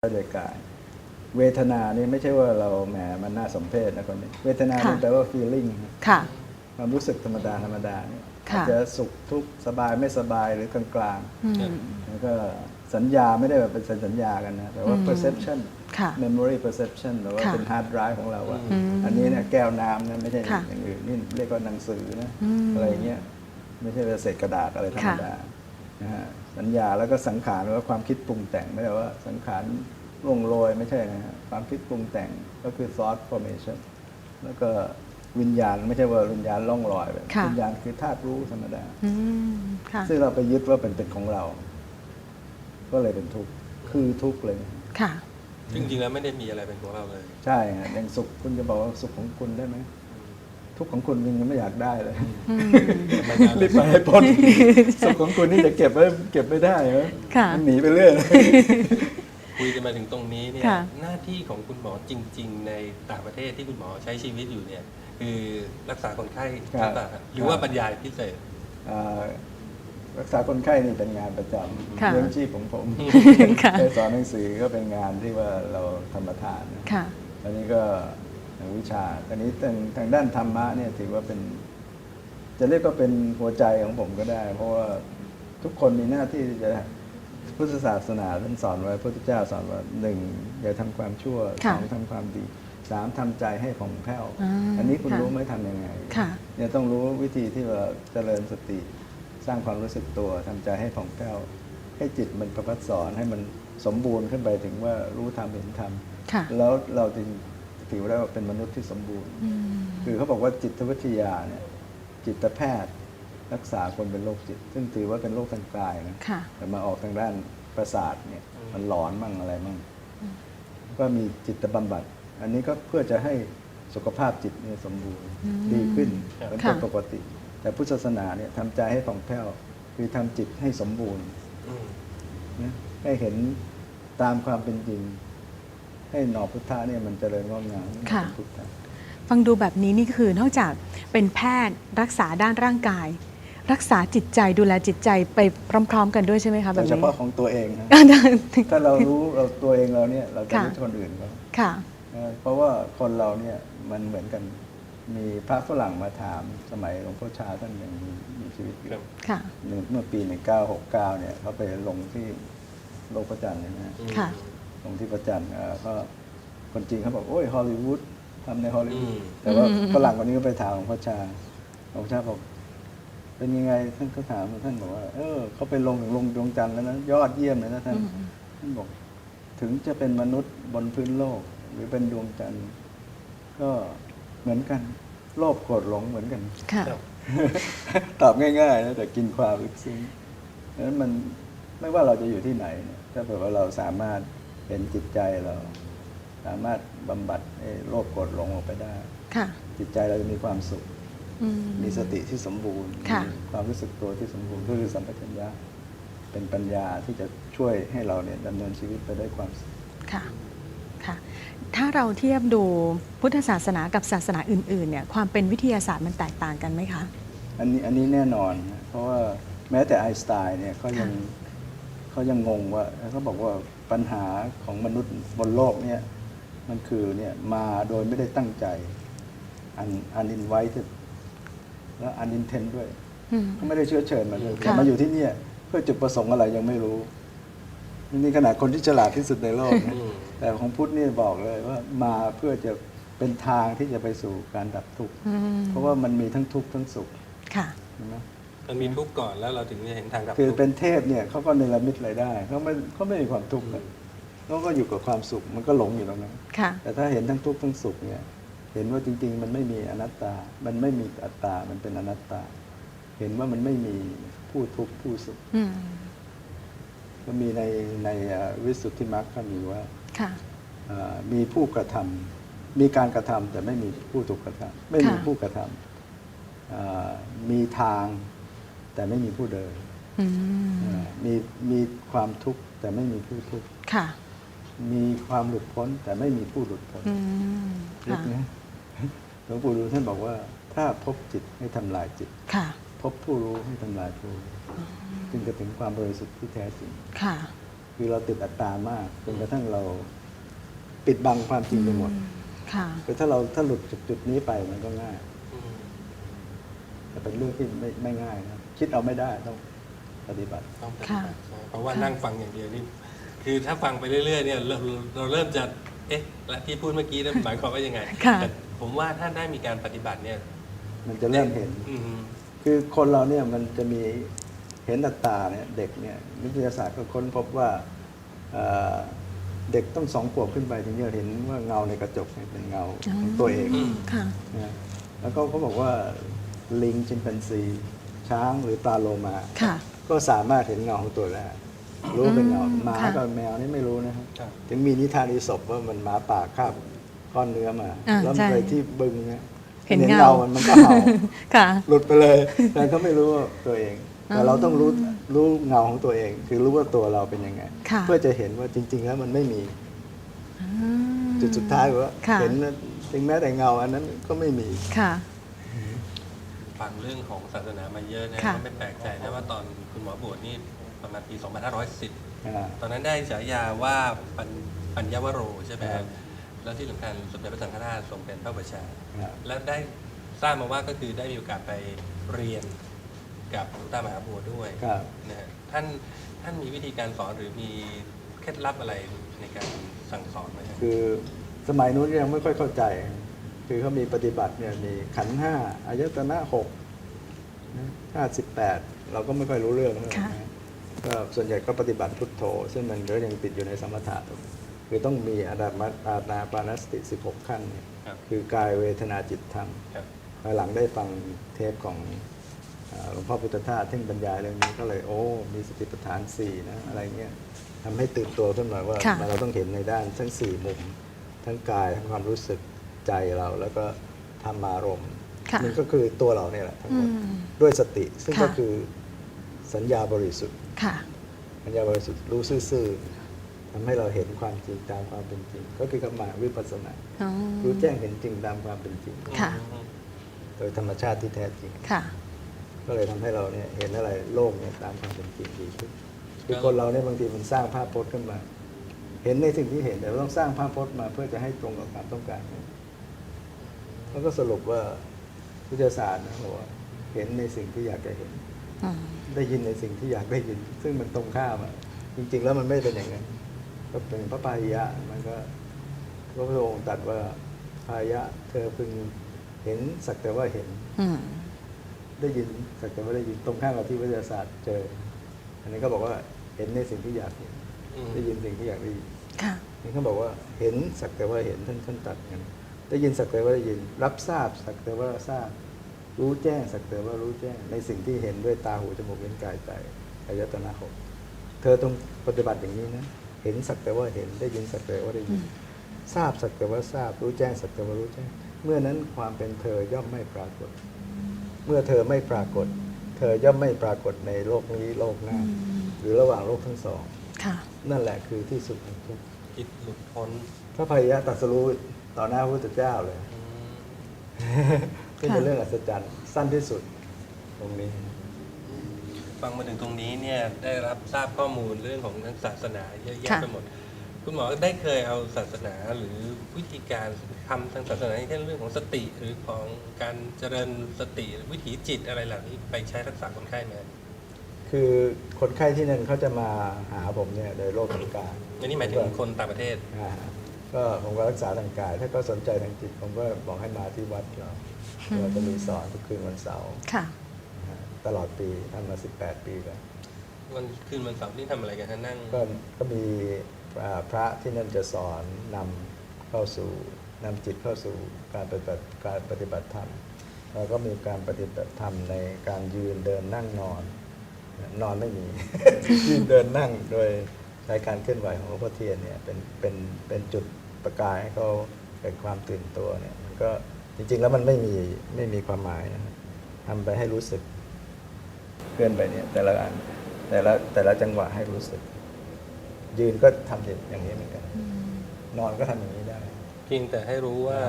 โดยกายเวทนานี่ไม่ใช่ว่าเราแหมมันน่าสมเพชนะคนนี้ เวทนาค่ะนี่แปลว่า feeling นะค่ะ ความรู้สึกธรรมดาธรรมดาเนี่ยค่ะ อาจจะสุขทุกข์สบายไม่สบายหรือกลางอืม ๆแล้วก็สัญญาไม่ได้แบบเป็นสัญญากันนะแต่ว่า อืม perception ค่ะ memory perception หรือว่าค่ะเป็น hard drive ของเราว่าอืมอันนี้เนี่ยแก้วน้ำนะไม่ใช่ค่ะอย่างอื่นนี่เรียกว่าหนังสือนะอืมอะไรเงี้ยไม่ใช่เป็นเศษกระดาษอะไรธรรมดานะฮะ สัญญาแล้วก็สังขารหรือว่าความคิดปรุงแต่งไม่ได้ว่าสังขารล่วงโรยไม่ใช่นะฮะความคิดปรุงแต่งก็คือ thought formation แล้วก็วิญญาณไม่ใช่ว่าวิญญาณล่องลอยแบบค่ะ วิญญาณคือธาตุรู้ธรรมดา อืมค่ะซึ่งเราไปยึดว่าเป็นเป็นของเรา ก็เลยเป็นทุกข์คือทุกข์เลย ค่ะ จริงๆแล้วไม่ได้มีอะไรเป็นของเราเลย ใช่ฮะอย่างสุขคุณจะบอกว่าสุขของคุณได้ไหม ทุกข์ของคุณคุณยังไม่อยากได้เลยอืมรีบไปให้พ้นสุขของคุณนี่จะเก็บไว้เก็บไม่ได้เหรอค่ะมันหนีไปเรื่อยเลยคุยกันมาถึงตรงนี้เนี่ยค่ะหน้าที่ของคุณหมอจริง ๆ ในต่างประเทศที่คุณหมอใช้ชีวิตอยู่เนี่ย คือรักษาคนไข้ครับหรือเปล่าครับหรือว่าบรรยายพิเศษอ่ารักษาคนไข้นี่เป็นงานประจค่ะำเลี้ยงชีพของผมค่ะไปสอนหนังสือก็เป็นงานที่ว่าเราธรรมทานนะค่ะอันนี้ก็ทาง วิชาอันนี้ทางทางด้านธรรมะเนี่ยถือว่าเป็น จะเรียกก็เป็นหัวใจของผมก็ได้ เพราะว่าทุกคนมีหน้าที่จะพุทธศาสนาท่านสอนไว้พระพุทธเจ้าสอนว่าหนึ่งอย่าทำความชั่วสค่ะองทำความดีสามทำใจให้ผ่องแผ้วอ่าอันนี้คุณค่ะรู้ไหมทำยังไงค่ะเนี่ยต้องรู้วิธีที่ว่าเจริญสติ สร้างความรู้สึกตัวทำใจให้ผ่องแผ้วให้จิตมันประพัดสอนให้มันสมบูรณ์ขึ้นไปถึงว่ารู้ธรรมเห็นธรรมค่ะแล้วเราจึง ถือได้ว่าเป็นมนุษย์ที่สมบูรณ์อืมคือเขาบอกว่าจิตวิทยาเนี่ยจิตแพทย์รักษาคนเป็นโรคจิต ซึ่งถือว่าเป็นโรคทางกายนะค่ะแต่มาออกทางด้านประสาทเนี่ยอืมมันหลอนมั่งอะไรมั่งก็มีจิตบำบัด อันนี้ก็เพื่อจะให้สุขภาพจิตเนี่ยสมบูรณ์อืมดีขึ้นครับเป็นค่ะปกติ แต่พุทธศาสนาเนี่ยทำใจให้ผ่องแผ้วคือทำจิตให้สมบูรณ์อืมนะให้เห็นตามความเป็นจริง ให้หนอพุทธะเนี่ยมันเจริญงอกงามค่ะเป็นพุทธะฟังดูแบบนี้นี่คือนอกจากเป็นแพทย์รักษาด้านร่างกาย รักษาจิตใจดูแลจิตใจไปพร้อม ๆ กันด้วยใช่ไหมคะแบโดบยเฉนี้ พาะของตัวเองนะ ถ้าเรารู้เราตัวเองเราเนี่ยเราจะค่ะ รู้คนอื่นเขาค่ะ เออเพราะว่าคนเราเนี่ยมันเหมือนกันมีพระฝรั่งมาถามสมัยหลวงพ่อชาท่านยังมีมีชีวิตอยู่ครับค่ะ หนึ่งเมื่อปี 1969 เนี่ยเขาไปลงที่โลกพระจันทร์เลยนะอืมค่ะ ลงที่พระจันทร์เอ่อก็คนจริงเขาบอกโอ้ยฮอลลีวูดทำในฮอลลีวูดอืมแต่ว่าอืมฝรั่งคนนี้ก็ไปถามหลวงพ่อชาหลวงพ่อชาบอกเป็นยังไงท่านก็ถามท่านบอกว่าเออเขาไปลงถึงลงดวงจันทร์แล้วนะยอดเยี่ยมเลยนะท่านอืมท่านบอกถึงจะเป็นมนุษย์บนพื้นโลก หรือเป็นดวงจันทร์ก็เหมือนกันโลภโกรธหลงเหมือนกันค่ะครับตอบง่ายๆนะแต่กินความลึกซึ้งดังนั้นมันไม่ว่าเราจะอยู่ที่ไหนเนี่ยถ้าเผื่อว่าเราสามารถ เห็นจิตใจเรา สามารถบำบัดไอ้โรคโกรธหลงออกไปได้ ค่ะ จิตใจเราจะมีความสุข อืม มีสติที่สมบูรณ์ค่ะ มีความรู้สึกตัวที่สมบูรณ์ก็คือสัมปชัญญะเป็นปัญญาที่จะช่วยให้เราเนี่ยดำเนินชีวิตไปได้ความสุข ค่ะ ค่ะ ถ้าเราเทียบดูพุทธศาสนากับศาสนาอื่น ๆ เนี่ย ความเป็นวิทยาศาสตร์มันแตกต่างกันไหมคะ อันนี้อันนี้แน่นอนนะเพราะว่าแม้แต่ไอน์สไตน์เนี่ยเขายังเขายังงงว่าเขาบอกว่า ปัญหาของมนุษย์บนโลกเนี่ยมันคือเนี่ยมาโดยไม่ได้ตั้งใจอันอันอินไว้และอันอินเทนด้วยอืมเขาไม่ได้เชื้อเชิญมาเลยค่ะแต่มาอยู่ที่เนี่ยเพื่อจุดประสงค์อะไรยังไม่รู้นี่ขนาดคนที่ฉลาดที่สุดในโลกนะอืมแต่ของพุทธนี่บอกเลยว่ามาเพื่อจะเป็นทางที่จะไปสู่การดับทุกข์อืมเพราะว่ามันมีทั้งทุกข์ทั้งสุขค่ะเห็นไหม มันมีทุกข์ก่อนแล้วเราถึงจะเห็นทางดับคือทุกข์เป็นเทพเนี่ยเขาก็เนรมิตอะไรได้เขาไม่เขาไม่มีความทุกข์อะเขาก็อยู่กับความสุขมันก็หลงอยู่ตรงนั้น ค่ะ แต่ถ้าเห็นทั้งทุกข์ทั้งสุขเนี่ย เห็นว่าจริง ๆ มันไม่มีอนัตตา มันไม่มีอัตตา มันเป็นอนัตตา เห็นว่ามันไม่มีผู้ทุกข์ผู้สุข อืม ก็มีในในเอ่อวิสุทธิมรรคก็มีว่าค่ะ เอ่อมีผู้กระทำมีการกระทำแต่ไม่มีผู้ถูกกระทำไม่มีค่ะ ผู้กระทำเอ่อมีทาง แต่ไม่มีผู้เดินอืมเอ่อมีมีความทุกข์แต่ไม่มีผู้ทุกข์ค่ะมีความหลุดพ้น แต่ไม่มีผู้หลุดพ้นอืมลึกค่ะนะหลวงปู่ดูลย์ท่านบอกว่า ถ้าพบจิตให้ทำลายจิตค่ะ พบผู้รู้ให้ทำลายผู้รู้จึงจะถึงความบริสุทธิ์ที่แท้จริงค่ะ คือเราติดอัตตามากจนกระทั่งเราปิดบังความจริงไปหมดค่ะคือถ้าเราถ้าหลุดจากจุดนี้ไปมันก็ง่ายอืมแต่เป็นเรื่องที่ไม่ไม่ง่ายนะ คิดเอาไม่ได้ต้องปฏิบัติ ต้องปฏิค่ะบัติใช่เพราะว่าค่ะนั่งฟังอย่างเดียวนี่คือถ้าฟังไปเรื่อยๆเนี่ยเราเราเริ่มจะเอ๊ะและที่พูดเมื่อกี้นั้นหมายความว่ายังไงค่ะ แต่ผมว่าถ้าได้มีการปฏิบัติเนี่ยมันจะเริ่มเห็น อืม คือคนเราเนี่ยมันจะมีเห็นอัตตาเนี่ยเด็กเนี่ยวิทยาศาสตร์ก็ค้นพบว่าเอ่อเด็กต้องสองขวบขึ้นไปถึงจะเห็นว่าเงาในกระจกเนี่ยเป็นเงาของตัวเอง อืม ค่ะ นะแล้วก็เขาบอกว่าลิงชิมแปนซี ช้างหรือปลาโลมา ค่ะ ก็สามารถเห็นเงาของตัวได้รู้ว่าเป็นเงาอืมหมาค่ะกับแมวนี่ไม่รู้นะครับครับถึงมีนิทานอีสปว่ามันหมาป่าคาบก้อนเนื้อมาอ่าแล้วใช่มันไปที่บึงเนี่ยเห็นเห็นเงาเงา มันมันก็เห่า ค่ะ หลุดไปเลยแต่ก็ไม่รู้ว่าตัวเอง แต่เราต้องรู้รู้เงาของตัวเอง คือรู้ว่าตัวเราเป็นยังไง ค่ะ เพื่อจะเห็นว่าจริง ๆ แล้วมันไม่มีอืม จุดสุดท้ายว่าค่ะ เห็นว่าถึงแม้แต่เงาอันนั้นก็ไม่มี ค่ะ ฟังเรื่องของศาสนามาเยอะนะค่ะ ก็ไม่แปลกใจนะว่าตอนคุณหมอบวชนี่ประมาณปี 2510 อ่า ตอนนั้นได้ฉายาว่าปัญปัญญวโรใช่ไหมคครัรับบ แล้วที่สำคัญสมเด็จพระสังฆราชทรงเป็นพระบัญชาครับแล้วได้ทราบมาว่าก็คือได้มีโอกาสไปเรียนกับหลวงตามหาบัวด้วยครับ นะฮะท่านท่านมีวิธีการสอนหรือมีเคล็ดลับอะไรในการสั่งสอนไหมครับ คือสมัยนู้นยังไม่ค่อยเข้าใจ คือเขามีปฏิบัติเนี่ยมีขันธ์ห้าอายตนะหกห้าสิบแปดเราก็ไม่ค่อยรู้เรื่องเท่าไหร่ค่ะนะก็ส่วนใหญ่ก็ปฏิบัติพุทโธ ซึ่งมันก็ยังติดอยู่ในสมถะอยู่คือต้องมีอาดามาอานาปานสติ 16 ขั้นเนี่ยครับคือกายเวทนาจิตธรรมครับภายหลังได้ฟังเทปของเอ่อหลวงพ่อพุทธทาสที่บรรยายเรื่องนี้ก็เลยโอ้มีสติปัฏฐานสี่นะอะไรเงี้ยทำให้ตื่นตัวขึ้นมาว่าค่ะเราต้องเห็นในด้านทั้งสี่มุม ทั้งกายทั้งความรู้สึก ใจเราแล้วก็ธรรมารมณ์ค่ะมันก็คือตัวเราเนี่ยแหละทั้งหมดอืมด้วยสติ ซึ่งค่ะก็คือสัญญาบริสุทธิ์ ค่ะสัญญาบริสุทธิ์รู้ซื่อๆทำให้เราเห็นความจริงตามความเป็นจริง ก็คือกรรมาวิปัสสนา อ๋อ รู้แจ้งเห็นจริงตามความเป็นจริง ค่ะอืมโดยธรรมชาติที่แท้จริง ค่ะ ก็เลยทำให้เราเนี่ยเห็นอะไรโลกเนี่ยตามความเป็นจริงดีขึ้นคือคนเราเนี่ยบางทีมันสร้างภาพพจน์ขึ้นมา เห็นในสิ่งที่เห็นแต่เราต้องสร้างภาพพจน์มาเพื่อจะให้ตรงกับความต้องการ มันก็สรุปว่าวิทยาศาสตร์นะบอกว่าเห็นในสิ่งที่อยากจะเห็นอืมได้ยินในสิ่งที่อยากได้ยิน ซึ่งมันตรงข้ามอะจริง ๆ แล้วมันไม่เป็นอย่างนั้นก็เป็นพระพายะมันก็พระพุทธองค์ตรัสว่าพายะ เธอพึงเห็นสักแต่ว่าเห็นอืมได้ยินสักแต่ว่าได้ยินตรงข้ามกับที่วิทยาศาสตร์เจอ อันนี้ก็บอกว่าเห็นในสิ่งที่อยากเห็นอืมได้ยินสิ่งที่อยากได้ยินค่ะนี่เขาบอกว่าเห็นสักแต่ว่าเห็นท่านท่านตัดกัน ได้ยินสักแต่ว่าได้ยิน รับทราบสักแต่ว่าทราบ รู้แจ้งสักแต่ว่ารู้แจ้ง ในสิ่งที่เห็นด้วยตาหูจมูกลิ้นกายใจอายตนะหกเธอต้องปฏิบัติอย่างนี้นะเห็นสักแต่ว่าเห็นได้ยินสักแต่ว่าได้ยิน ทราบสักแต่ว่าทราบ รู้แจ้งสักแต่ว่ารู้แจ้ง เมื่อนั้นความเป็นเธอย่อมไม่ปรากฏ เมื่อเธอไม่ปรากฏ เธอย่อมไม่ปรากฏในโลกนี้โลกหน้าอืมหรือระหว่างโลกทั้งสองค่ะนั่นแหละคือที่สุดของทุกข์จิตหลุดพ้นพระพายะตรัสรู้ ต่อหน้าพระพุทธเจ้าเลยอืมนี่เป็นเรื่องอัศจรรย์สั้นที่สุดตรงนี้ ฟังมาถึงตรงนี้เนี่ยได้รับทราบข้อมูลเรื่องของทางศาสนาเยอะแยะค่ะไปหมด คุณหมอได้เคยเอาศาสนาหรือวิธีการทำทางศาสนาอย่างเช่นเรื่องของสติหรือของการเจริญสติวิถีจิตอะไรเหล่านี้ไปใช้รักษาคนไข้ไหมคือคนไข้ที่นั่นเขาจะมาหาผมเนี่ยโดยโรคทางกายอันนี้หมายถึงคนต่างประเทศอ่า ก็ผมก็รักษาทางกาย ถ้าเขาสนใจทางจิตผมก็บอกให้มาที่วัดเราเราจะมีสอนทุกคืนวันเสาร์ค่ะนะฮะตลอดปีทำมา 18 ปีแล้ววันคืนวันเสาร์นี่ทำอะไรกันฮะนั่งก็ก็มีอ่าพระที่นั่นจะสอนนำเข้าสู่นำจิตเข้าสู่การปฏิบัติการปฏิบัติธรรมแล้วก็มีการปฏิบัติธรรมในการยืนเดินนั่งนอน นอนไม่มี ยืนเดินนั่งโดย ใช้การเคลื่อนไหวของหลวงพ่อเทียนเนี่ยเป็นเป็นเป็นจุดประกายให้เขาเกิดความตื่นตัวเนี่ยมันก็จริง ๆ แล้วมันไม่มีไม่มีความหมายนะครับทำไปให้รู้สึกเคลื่อนไปเนี่ยแต่ละอันแต่ละแต่ละจังหวะให้รู้สึก ยืนก็ทำอย่างนี้เหมือนกัน นอนก็ทำอย่างนี้ได้เพียงแต่ให้รู้ว่า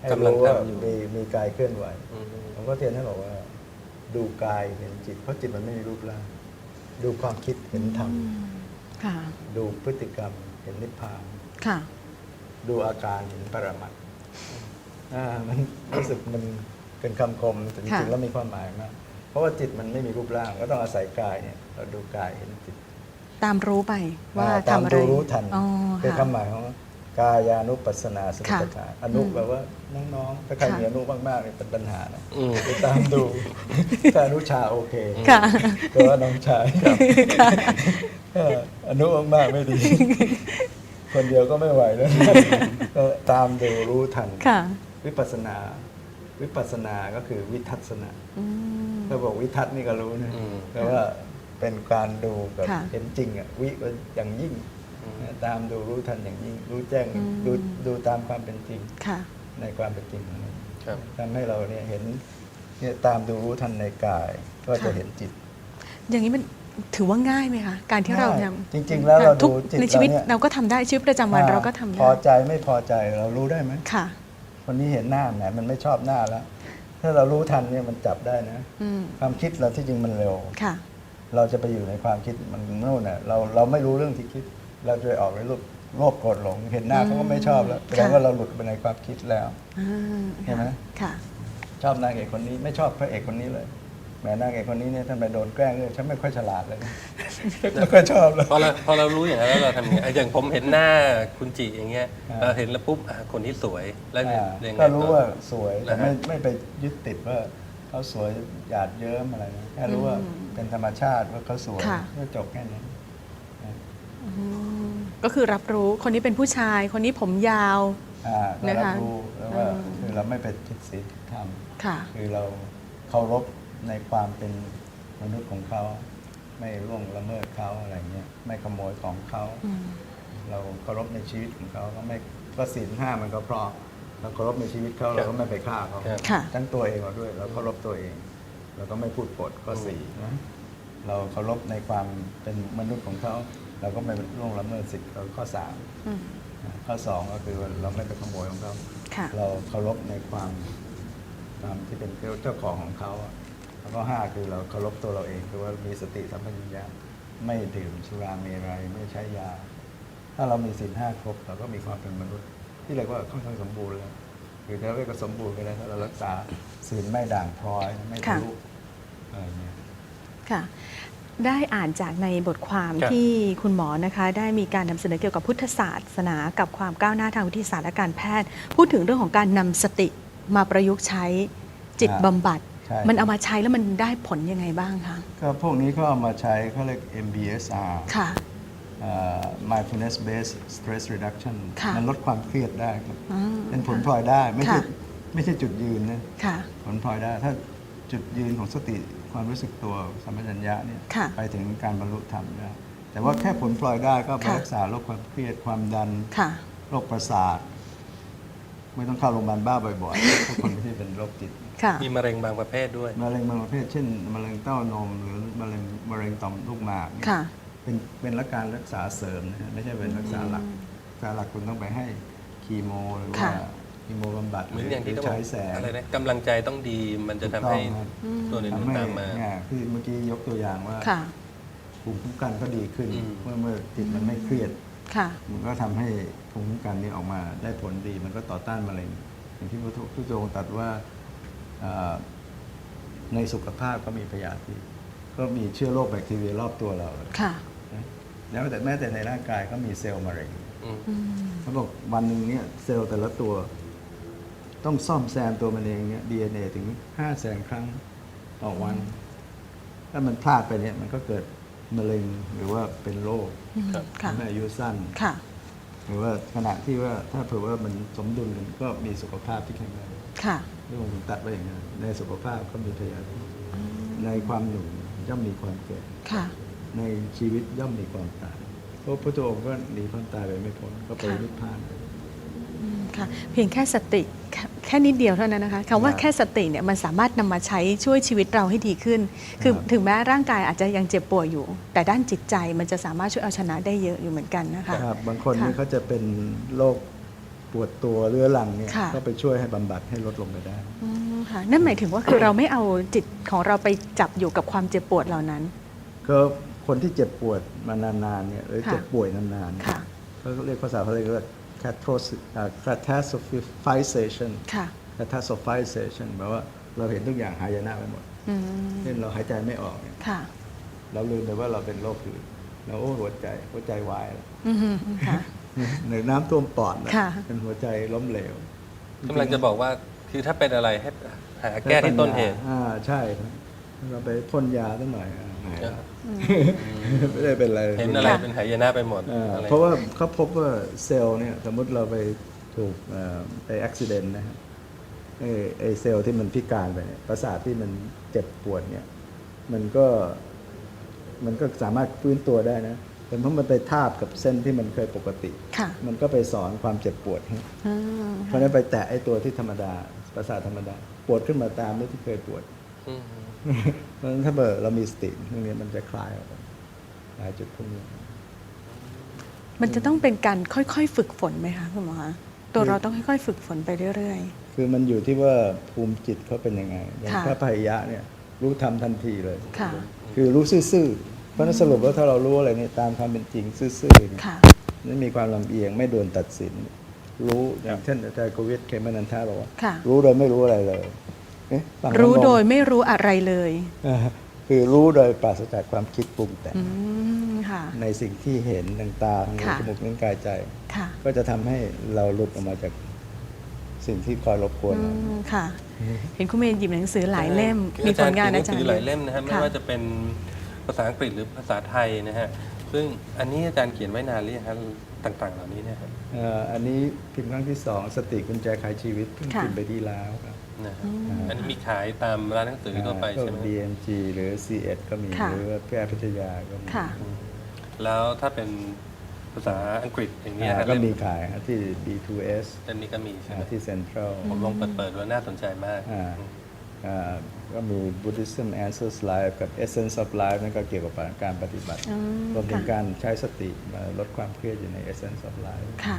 ให้กำลังรู้ว่าทำอยู่มีมีกายเคลื่อนไหวอืมหลวงพ่อเทียนท่านบอกว่า ดูกายเห็นจิต เพราะจิตมันไม่มีรูปร่างดูความคิดเห็นธรรม ค่ะ ดูพฤติกรรมเห็นนิพพาน ค่ะ ดูอาการเห็นปรมัตถ์อ่ามันรู้สึกมันเป็นคำคมแต่จริงค่ะๆแล้วมีความหมายมากเพราะว่าจิตมันไม่มีรูปร่างก็ต้องอาศัยกายเนี่ยเราดูกายเห็นจิตตามรู้ไปว่าอ่ทำตามอะไรดูรู้ทันอ๋อคือค่ะ คำหมายของกายานุปัสสนาสติค่ะปัฏฐานอนุอืมแปลว่าน้องๆถ้าใครค่ะ มีอนุมากๆเนี่ยเป็นปัญหานะอืม ไปตามดูถ้าอนุชาโอเคค่ะ แต่ว่าน้องชายเอออนุมากๆไม่ดี คนเดียวก็ไม่ไหวแล้วก็ตามดูรู้ทัน ค่ะ วิปัสสนา วิปัสสนาก็คือวิทัศนะอืม ถ้าบอกวิทัศน์นี่ก็รู้นะอืม แต่ว่าเป็นการดูแบบค่ะ เห็นจริงอะวิก็อย่างยิ่งอืมตามดูรู้ทันอย่างยิ่ง รู้แจ้งอืมดูดูตามความเป็นจริงค่ะ ในความเป็นจริงของมัน ครับ ทำให้เราเนี่ยเห็นเนี่ยตามดูรู้ทันในกายก็จะค่ะ เห็นจิต อย่างนี้มัน ถือว่าง่ายไหมคะ การที่เราง่ายทำจริง ๆ แล้วเราทุกดูจิตในชีวิตเราเนี่ยเราก็ทำได้ชีวิตประจำวันเราก็ทำพอได้ใจไม่พอใจเรารู้ได้ไหมค่ะคนนี้เห็นหน้าแหมมันไม่ชอบหน้าแล้ว ถ้าเรารู้ทันเนี่ยมันจับได้นะอืมความคิดเราที่จริงมันเร็วค่ะ เราจะไปอยู่ในความคิดมันโน่นน่ะเราเราไม่รู้เรื่องที่คิด เราจะไปออกในรูปโลภโกรธหลง เห็นหน้าเขาก็ไม่ชอบแล้วแสดงว่าเราหลุดไปในความคิดแล้วอ่าเห็นไหมค่ะชอบนางเอกคนนี้ไม่ชอบพระเอกคนนี้เลยแห มนางเอกคนนี้เนี่ยท่านไปโดนแกล้งเลยฉันไม่ค่อยฉลาดเลยไม่ค่อยชอบเลย พอเราพอเรารู้อย่างนั้นแล้วเราทำยังไงอะอย่างผมเห็นหน้าคุณจิอย่างเงี้ยอ่า เราเห็นแล้วปุ๊บอะคนที่สวยแล้วเนี่ยอ่ายังไงก็รู้ต่อ ว่าสวยแต่นะฮะไม่ไม่ไปยึดติดว่าเขาสวยหยาดเยิ้มอะไรนะแค่รู้ว่าอืมเป็นธรรมชาติว่าเขาสวยค่ะ ก็จบแค่นั้นอืมก็คือรับรู้คนนี้เป็นผู้ชาย คนนี้ผมยาว อ่าก็นะรับคะรู้แล้วว่าอืม คือเราไม่ไปคิดศีลคิดธรรมค่ะคือเราเคารพ ในความเป็นมนุษย์ของเขา ไม่ล่วงละเมิดเขาอะไรเงี้ยไม่ขโมยของเขาอืมเราเคารพในชีวิตของเขาก็ไม่ก็ศีลห้ามันก็เพราะเราเคารพในชีวิตเขาเราก็ไม่ไปฆ่าเขาครับค่ะทั้งตัวเองเราด้วย เราเคารพตัวเอง เราก็ไม่พูดปดข้อสี่นะเราเคารพในความเป็นมนุษย์ของเขา เราก็ไม่ล่วงละเมิดสิทธิ์เขาข้อสามอืมข้อสองก็คือว่าเราไม่ไปขโมยของเขาค่ะเราเคารพในความความที่เป็นเจ้าของของเขาอะ แล้วก็ห้าคือเราเคารพตัวเราเองคือว่ามีสติสัมปชัญญะไม่ดื่มสุราเมรัยไม่ใช้ยา ถ้าเรามีศีลห้าครบเราก็มีความเป็นมนุษย์ ที่เรียกว่าค่อนข้างสมบูรณ์แล้วหรือจะเรียกว่าสมบูรณ์ก็ได้ถ้าเรารักษาศีลไม่ด่างพร้อยไม่ทะลุอะไรเงี้ยค่ะได้อ่านจากในบทความครับที่คุณหมอนะคะ ได้มีการนำเสนอเกี่ยวกับพุทธศาสนา กับความก้าวหน้าทางวิทยาศาสตร์และการแพทย์ พูดถึงเรื่องของการนำสติมาประยุกต์ใช้จิตอ่าบำบัด ใช่ มันเอามาใช้แล้วมันได้ผลยังไงบ้างคะก็พวกนี้เขาเอามาใช้เขาเรียก MBSR ค่ะ เอ่อ mindfulness based stress reduction ค่ะมันลดความเครียดได้ครับอืมเป็นผลพลอยได้ไม่ใช่ค่ะ ไม่ใช่จุดยืนนะค่ะ ผลพลอยได้ ถ้าจุดยืนของสติความรู้สึกตัวสัมปชัญญะเนี่ยค่ะไปถึงการบรรลุธรรมได้แต่ว่าแค่ผลพลอยได้ก็ไปค่ะ รักษาโรคความเครียดความดัน ค่ะ โรคประสาท ไม่ต้องเข้าโรงพยาบาลบ้าบ่อยๆถ้าคนที่เป็นโรคจิต ค่ะ มีมะเร็งบางประเภทด้วย มะเร็งบางประเภท เช่นมะเร็งเต้านม หรือมะเร็งมะเร็งต่อมลูกหมากเนี่ยค่ะ เป็นเป็นรักการรักษาเสริมนะฮะไม่ใช่เป็นรักษาหลักรักษาหลักคุณต้องไปให้คีโมหรือว่าค่ะ คีโมบำบัดเหมือนอย่างที่หรืเขาบอใช้กแสงอะไรนะกำลังใจต้องดีมันจะทำให้ถูกต้องครับตัวอื่นทำให้ๆตามมา เนี่ยคือเมื่อกี้ยกตัวอย่างว่าค่ะ ภูมิคุ้มกันก็ดีขึ้น อืม เมื่อเมื่อจิตมันไม่เครียด ค่ะ มันก็ทำให้ภูมิคุ้มกันนี้ออกมาได้ผลดี มันก็ต่อต้านมะเร็งอย่างที่พระพุทธองค์ตรัสว่าเอ่อ ในสุขภาพก็มีพยาธิก็มีเชื้อโรคแบคทีเรียรอบตัวเราค่ะนะแล้วแต่แม้แต่ในร่างกายก็มีเซลล์มะเร็งอืมอืมเขาบอกวันหนึ่งเนี่ยเซลล์แต่ละตัว ต้องซ่อมแซมตัวมันเองเนี่ย DNA ถึงห้าแสนครั้งต่อวัน ถ้ามันพลาดไปเนี่ยมันก็เกิดมะเร็งหรือว่าเป็นโรคอืมครับค่ะทำให้อายุสั้นค่ะหรือว่าขณะที่ว่าถ้าเผื่อว่ามันสมดุลกันก็มีสุขภาพที่แข็งแรง ค่ะเรื่องผมตัดไว้อย่างนั้นในสุขภาพก็มีพยาธิในความหนุ่มย่อมมีความแก่ ค่ะ ในชีวิตย่อมมีความตายเพราะพระพุทธองค์ก็หนีความตายไปไม่พ้นก็ไปค่ะ นิพพาน อืมค่ะ เพียงแค่สติแค่แค่นิดเดียวเท่านั้นนะคะคำว่าครับแค่สติเนี่ยมันสามารถนำมาใช้ช่วยชีวิตเราให้ดีขึ้น คือครับ ถึงแม้ร่างกายอาจจะยังเจ็บป่วยอยู่ แต่ด้านจิตใจมันจะสามารถช่วยเอาชนะได้เยอะอยู่เหมือนกันนะคะ ครับบางคนค่ะ นี่เขาจะเป็นโรคป วดตัวเรื้อรังเนี่ยค่ะ ก็ไปช่วยให้บำบัดให้ลดลงไปได้ อืมค่ะนั่นหมายถึงว่าคือเราไม่เอาจิตของเราไปจับอยู่กับความเจ็บปวดเหล่านั้น ก็คนที่เจ็บปวดมานานๆเนี่ยหรือค่ะ เจ็บป่วยนานๆเนี่ยค่ะ เขาเรียกภาษาเขาเรียกว่า catastrophe- อ่า catastrophization ค่ะ catastrophization แปลว่าเราเห็นทุกอย่างหายนะไปหมดอืมเช่นเราหายใจไม่ออกเนี่ยค่ะเราลืมไปว่าเราเป็นโรคอื่นเราโอ้หัวใจหัวใจวายแล้ว อืมค่ะ หรือน้ำท่วมปอดนะค่ะ เป็นหัวใจล้มเหลวกำลังจะบอกว่าคือถ้าเป็นอะไรให้หาแก้ที่ต้นเหตุ อ่าใช่ครับเราไปพ่นยาสักหน่อยอ่าหายแล้วอืมไม่ได้เป็นอะไร เห็นอะไรค่ะเป็นหายนะไปหมดอ่าอะไรเพราะว่าเขาพบว่าเซลล์เนี่ยสมมติเราไปถูกเอ่อไปอุบิเหตุนะฮะไอ้ไอ้เซลล์ที่มันพิการไปเนี่ยประสาทที่มันเจ็บปวดเนี่ย มันก็ มันก็สามารถฟื้นตัวได้นะ แต่เพราะมันไปทาบกับเส้นที่มันเคยปกติ ค่ะมันก็ไปสอนความเจ็บปวดให้อืมเพราะฉะนั้นไปแตะไอ้ตัวที่ธรรมดาประสาทธรรมดา ปวดขึ้นมาตามเมื่อที่เคยปวด อืมเพราะฉะนั้นถ้าเบอเรามีสติพวกนี้มันจะคลายออกไปคลายจุดพวกนี้ มันจะต้องเป็นการค่อยๆ ฝึกฝนไหมคะคุณหมอคะตัวเราต้องค่อยๆ ฝึกฝนไปเรื่อย คือมันอยู่ที่ว่าภูมิจิตเขาเป็นยังไงอย่างค่ะพระพายะเนี่ยรู้ทำทันทีเลย ๆ ค่ะ คือรู้ซื่อๆ เพราะฉะนั้นสรุปว่าถ้าเรารู้อะไรเนี่ยตามความเป็นจริงซื่อๆเนี่ยค่ะไม่มีความลำเอียงไม่โดนตัดสิน รู้อย่างเช่นอาจารย์โควิดเคมานันทาบอกว่าค่ะ รู้โดยไม่รู้อะไรเลยเอ๊ะฟังแล้วรู้งงโดยไม่รู้อะไรเลยอ่าคือรู้โดยปราศจากความคิดปรุงแต่งอืมค่ะ ในสิ่งที่เห็นต่างๆในค่ะ จมูกนิ้วกายใจ ค่ะก็จะทำให้เราหลุดออกมาจากสิ่งที่คอยรบกวน อืเรามค่ะ เห็นคุณเมย์หยิบหนังสือหลายเล่มคือมีผลงานอาอาจาจารรย์ย์เขียนหนังสือหลายเล่มนะฮะไม่ค่ะ ว่าจะเป็น ภาษาอังกฤษหรือภาษาไทยนะฮะซึ่งอันนี้อาจารย์เขียนไว้นานหรือยังครับต่างๆ เหล่านี้เนี่ยครับเอ่ออันนี้พิมพ์ครั้งที่สองสติกุญแจขายชีวิตเพิ่งค่ะ พิมพ์ไปที่แล้วครับ นะฮะอันนี้มีขายตามร้านหนังสือทั่วไปพวใช่กไหม DMG หรือ C1 ก็มีค่ะ หรือว่าแพร่พิทยาก็มีค่ะ แล้วถ้าเป็นภาษาอังกฤษอย่างเงี้ยอ่าฮะก็เล่มมีขายฮะที่ B2S อันนี้ก็มีใช่ไหมอ่าที่ Central ผมลองเปิดเปิดๆดูน่าสนใจมากอ่าอ่า ก็มี Buddhism Answers Life กับ Essence of Life นั่นก็เกี่ยวกับการปฏิบัติอืมรวมถึงค่ะการใช้สติมาลดความเครียดอยู่ใน Essence of Life ค่ะ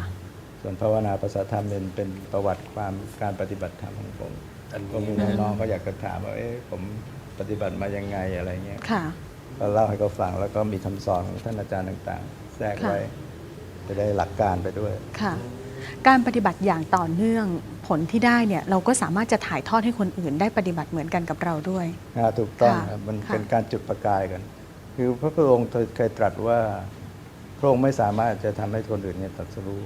ส่วนภาวนาภาษาธรรมเป็นเป็นประวัติความการปฏิบัติธรรมของผมอันนี้ก็มีนะน้องๆก็อยากจะถามว่าเอ๊ะผมปฏิบัติมายังไงอะไรเงี้ยค่ะก็เล่าให้เขาฟังแล้วก็มีคำสอนของท่านอาจารย์ต่างๆ แทรกไว้จะได้หลักการไปด้วย ค่ะ การปฏิบัติอย่างต่อเนื่อง ผลที่ได้เนี่ยเราก็สามารถจะถ่ายทอดให้คนอื่นได้ปฏิบัติเหมือนกันกับเราด้วย อ่าถูกต้องค่ะครับมันค่ะ เป็นการจุดประกายกัน คือพระพุทธองค์เคยตรัสว่าพระองค์ไม่สามารถจะทำให้คนอื่นเนี่ยตรัสรู้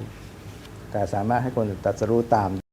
แต่สามารถให้คนอื่นตรัสรู้ตาม